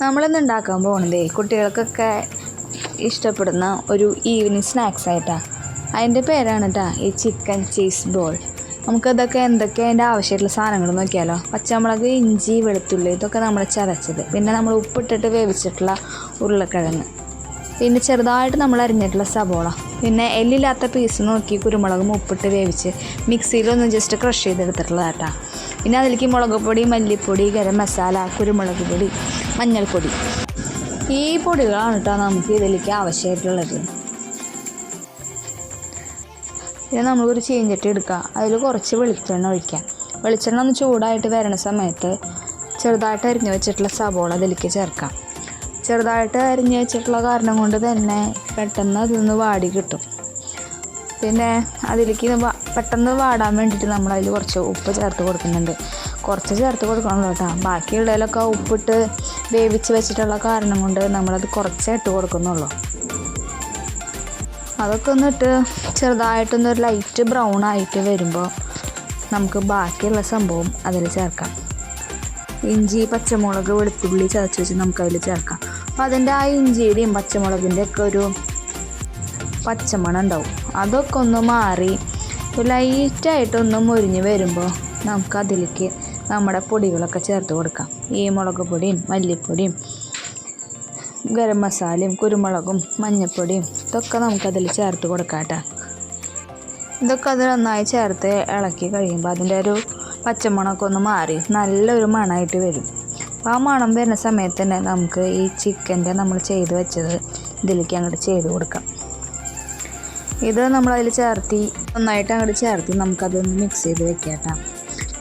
നമ്മളിന്ന് ഉണ്ടാക്കാൻ പോകുന്നത് കുട്ടികൾക്കൊക്കെ ഇഷ്ടപ്പെടുന്ന ഒരു ഈവനിങ് സ്നാക്സ് ആയിട്ടാണ് അതിന്റെ പേരാണ് കേട്ടോ ഈ ചിക്കൻ ചീസ് ബോൾ നമുക്കതൊക്കെ എന്തൊക്കെ അതിന്റെ ആവശ്യമായിട്ടുള്ള സാധനങ്ങൾ നോക്കിയാലോ? പച്ചമുളക് ഇഞ്ചി വെളുത്തുള്ളി ഇതൊക്കെ നമ്മൾ ചതച്ചത്. പിന്നെ നമ്മൾ ഉപ്പിട്ടിട്ട് വേവിച്ചിട്ടുള്ള ഉരുളക്കിഴങ്ങ്. പിന്നെ ചെറുതായിട്ട് നമ്മൾ അരിഞ്ഞിട്ടുള്ള സബോള പിന്നെ എല്ലില്ലാത്ത പീസ് നോക്കി കുരുമുളകും ഉപ്പിട്ട് വേവിച്ച് മിക്സിയിലൊന്ന് ജസ്റ്റ് ക്രഷ് ചെയ്തെടുത്തിട്ടുള്ളതാട്ടാ പിന്നെ അതിലേക്ക് മുളക് പൊടി മല്ലിപ്പൊടി ഗരം മസാല കുരുമുളക് പൊടി മഞ്ഞൾപ്പൊടി. ഈ പൊടികളാണ് കേട്ടോ നമുക്ക് ഇതിലേക്ക് ആവശ്യമായിട്ടുള്ളത്. നമ്മൾ നമ്മളൊരു ചീഞ്ചട്ടി എടുക്കുക അതിൽ കുറച്ച് വെളിച്ചെണ്ണ ഒഴിക്കാം. വെളിച്ചെണ്ണ ഒന്ന് ചൂടായിട്ട് വരണ സമയത്ത് ചെറുതായിട്ട് അരിഞ്ഞു വെച്ചിട്ടുള്ള സബോള അതിലേക്ക് ചേർക്കാം. ചെറുതായിട്ട് അരിഞ്ഞു വെച്ചിട്ടുള്ള കാരണം കൊണ്ട് തന്നെ പെട്ടെന്ന് അതൊന്ന് വാടി കിട്ടും. പിന്നെ അതിലേക്ക് പെട്ടെന്ന് വാടാൻ വേണ്ടിയിട്ട് നമ്മൾ അതിൽ കുറച്ച് ഉപ്പ് ചേർത്ത് കൊടുക്കുന്നുണ്ട്. കുറച്ച് ചേർത്ത് കൊടുക്കണമല്ലോ കേട്ടോ ബാക്കിയുള്ളതിലൊക്കെ ഉപ്പിട്ട് വേവിച്ച് വെച്ചിട്ടുള്ള കാരണം കൊണ്ട് നമ്മളത് കുറച്ചേ ഇട്ട് കൊടുക്കുന്നുള്ളൂ. അതൊക്കെ ഒന്നിട്ട് ചെറുതായിട്ടൊന്ന് ഒരു ലൈറ്റ് ബ്രൗൺ ആയിട്ട് വരുമ്പോൾ നമുക്ക് ബാക്കിയുള്ള സംഭവം അതിൽ ചേർക്കാം. ഇഞ്ചി പച്ചമുളക് വെളുത്തുള്ളി ചതച്ച് വെച്ച് നമുക്ക് അതിൽ ചേർക്കാം. അപ്പം അതിന്റെ ആ ഇഞ്ചിയുടെയും പച്ചമുളകിന്റെ ഒക്കെ ഒരു പച്ചമണം ഉണ്ടാവും. അതൊക്കെ ഒന്ന് മാറി ലൈറ്റായിട്ടൊന്ന് മുരിഞ്ഞ് വരുമ്പോൾ നമുക്ക് അതിലേക്ക് നമ്മുടെ പൊടികളൊക്കെ ചേർത്ത് കൊടുക്കാം. ഈ മുളക് പൊടിയും മല്ലിപ്പൊടിയും ഗരം മസാലയും കുരുമുളകും മഞ്ഞൾപ്പൊടിയും ഇതൊക്കെ നമുക്കതിൽ ചേർത്ത് കൊടുക്കാം കേട്ടോ. ഇതൊക്കെ അത് നന്നായി ചേർത്ത് ഇളക്കി കഴിയുമ്പോൾ അതിന്റെ ഒരു പച്ചമണമൊക്കെ ഒന്ന് മാറി നല്ലൊരു മണമായിട്ട് വരും. അപ്പോൾ ആ മണം വരുന്ന സമയത്ത് തന്നെ നമുക്ക് ഈ ചിക്കന്റെ നമ്മൾ ചെയ്ത് വെച്ചത് ഇതിലേക്ക് അങ്ങോട്ട് ചെയ്ത് കൊടുക്കാം. ഇത് നമ്മളതിൽ ചേർത്തി നന്നായിട്ട് അങ്ങോട്ട് ചേർത്തി നമുക്കതൊന്ന് മിക്സ് ചെയ്ത് വെക്കാം കേട്ടോ.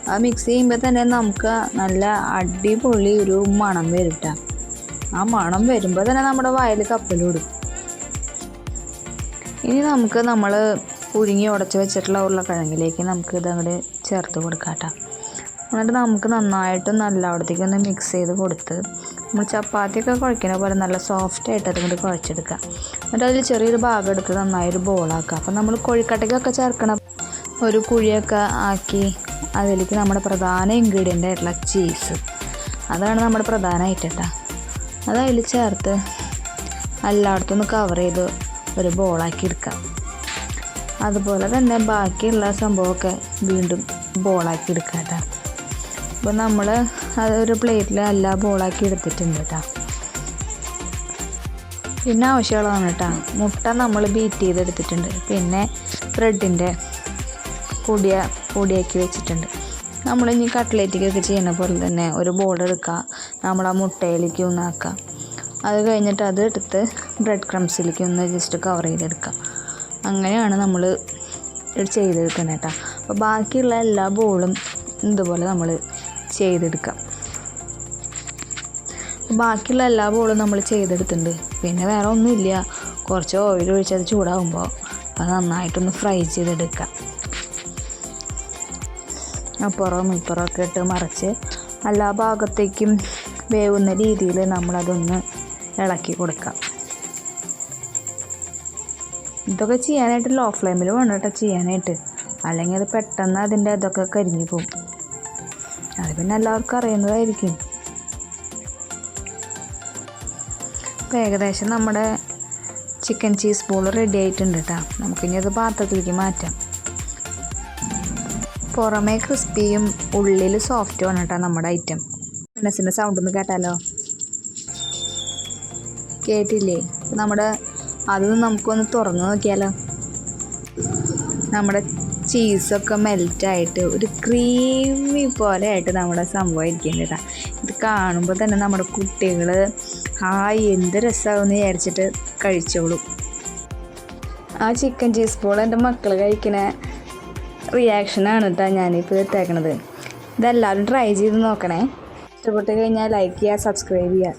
ആ മിക്സ് ചെയ്യുമ്പോൾ തന്നെ നമുക്ക് നല്ല അടിപൊളി ഒരു മണം വരും. ആ മണം വരുമ്പോൾ തന്നെ നമ്മുടെ വായിൽ കപ്പലോടും ഇനി നമുക്ക് നമ്മൾ പുഴുങ്ങി ഉടച്ച് വെച്ചിട്ടുള്ള ഉരുളക്കിഴങ്ങിലേക്ക് നമുക്ക് ഇത് അങ്ങോട്ട് ചേർത്ത് കൊടുക്കാം കേട്ടോ എന്നിട്ട് നമുക്ക് നന്നായിട്ട് നല്ല അവിടത്തേക്ക് ഒന്ന് മിക്സ് ചെയ്ത് കൊടുത്ത് നമ്മൾ ചപ്പാത്തിയൊക്കെ കുഴക്കുന്ന പോലെ നല്ല സോഫ്റ്റ് ആയിട്ട് അതുകൊണ്ട് കുഴച്ചെടുക്കുക എന്നിട്ട് അതിൽ ചെറിയൊരു ഭാഗം എടുത്ത് നന്നായൊരു ബോളാക്കുക അപ്പം നമ്മൾ കോഴിക്കട്ടയ്ക്കൊക്കെ ചേർക്കണം ഒരു കുഴിയൊക്കെ ആക്കി അതിലേക്ക് നമ്മുടെ പ്രധാന ഇൻഗ്രീഡിയന്റ് ആയിട്ടുള്ള ചീസ് അതാണ് നമ്മുടെ പ്രധാനമായിട്ട് കേട്ടോ അത് അതിൽ ചേർത്ത് എല്ലായിടത്തും ഒന്ന് കവർ ചെയ്ത് ഒരു ബോളാക്കി എടുക്കാം. അതുപോലെ തന്നെ ബാക്കിയുള്ള സംഭവമൊക്കെ വീണ്ടും ബോളാക്കി എടുക്കാം കേട്ടോ അപ്പോൾ നമ്മൾ ഒരു പ്ലേറ്റിൽ എല്ലാ ബോളാക്കി എടുത്തിട്ടുണ്ട് കേട്ടോ പിന്നെ ആവശ്യമുള്ളതാണ് കേട്ടോ മുട്ട നമ്മൾ ബീറ്റ് ചെയ്തെടുത്തിട്ടുണ്ട്. പിന്നെ ബ്രെഡിന്റെ പൊടിയ പൊടിയാക്കി വെച്ചിട്ടുണ്ട്. നമ്മൾ ഇനി കട്ട്ലേറ്റിക്കൊക്കെ ചെയ്യുന്ന പോലെ തന്നെ ഒരു ബോൾ എടുക്കുക നമ്മൾ ആ മുട്ടയിലേക്ക് ഒന്ന് ആക്കുക അത് കഴിഞ്ഞിട്ട് അത് എടുത്ത് ബ്രെഡ് ക്രംസിലേക്ക് ഒന്ന് ജസ്റ്റ് കവർ ചെയ്തെടുക്കുക അങ്ങനെയാണ് നമ്മൾ ചെയ്തെടുക്കുന്നത് കേട്ടോ. അപ്പോൾ ബാക്കിയുള്ള എല്ലാ ബോളും ഇതുപോലെ നമ്മൾ ചെയ്തെടുക്കാം. ബാക്കിയുള്ള എല്ലാ ബോളും നമ്മൾ ചെയ്തെടുത്തിട്ടുണ്ട്. പിന്നെ വേറെ ഒന്നുമില്ല. കുറച്ച് ഓയിൽ ഒഴിച്ചത് ചൂടാകുമ്പോൾ അത് നന്നായിട്ടൊന്ന് ഫ്രൈ ചെയ്തെടുക്കാം. അപ്പുറവും ഇപ്പുറമൊക്കെ ഇട്ട് മറിച്ച് എല്ലാ ഭാഗത്തേക്കും വേവുന്ന രീതിയിൽ നമ്മളതൊന്ന് ഇളക്കി കൊടുക്കാം. ഇതൊക്കെ ചെയ്യാനായിട്ട് ലോ ഫ്ലെയിമിൽ വേണം കേട്ടോ ചെയ്യാനായിട്ട്. അല്ലെങ്കിൽ അത് പെട്ടെന്ന് അതിന്റെ ഇതൊക്കെ കരിഞ്ഞു പോകും അത് പിന്നെ എല്ലാവർക്കും അറിയുന്നതായിരിക്കും. അപ്പോൾ ഏകദേശം നമ്മുടെ ചിക്കൻ ചീസ് ബോൾ റെഡി ആയിട്ടുണ്ട് കേട്ടോ. നമുക്കിനി അത് പാത്രത്തിലേക്ക് മാറ്റാം. പുറമേ ക്രിസ്പിയും ഉള്ളിൽ സോഫ്റ്റുമാണ് കേട്ടോ നമ്മുടെ ഐറ്റം മനസ്സിന്റെ സൗണ്ട് ഒന്ന് കേട്ടാലോ? കേട്ടില്ലേ? നമ്മുടെ അതൊന്ന് നമുക്കൊന്ന് തുറന്ന് നോക്കിയാലോ? നമ്മുടെ ചീസൊക്കെ മെൽറ്റായിട്ട് ഒരു ക്രീമി പോലെ ആയിട്ട് നമ്മുടെ സംഭവം ഇരിക്കുന്നുണ്ട് കേട്ടോ. ഇത് കാണുമ്പോൾ തന്നെ നമ്മുടെ കുട്ടികൾ ഹായ് എന്ത് രസമാകുമെന്ന് വിചാരിച്ചിട്ട് കഴിച്ചോളും. ആ ചിക്കൻ ചീസ് ബോൾ എന്റെ മക്കൾ കഴിക്കണ. റിയാക്ഷനാണ് കേട്ടോ ഞാനിപ്പോൾ ഇട്ടേക്കണത്. ഇതെല്ലാവരും ട്രൈ ചെയ്ത് നോക്കണേ. ഇഷ്ടപ്പെട്ട് കഴിഞ്ഞാൽ ലൈക്ക് ചെയ്യുക സബ്സ്ക്രൈബ് ചെയ്യുക.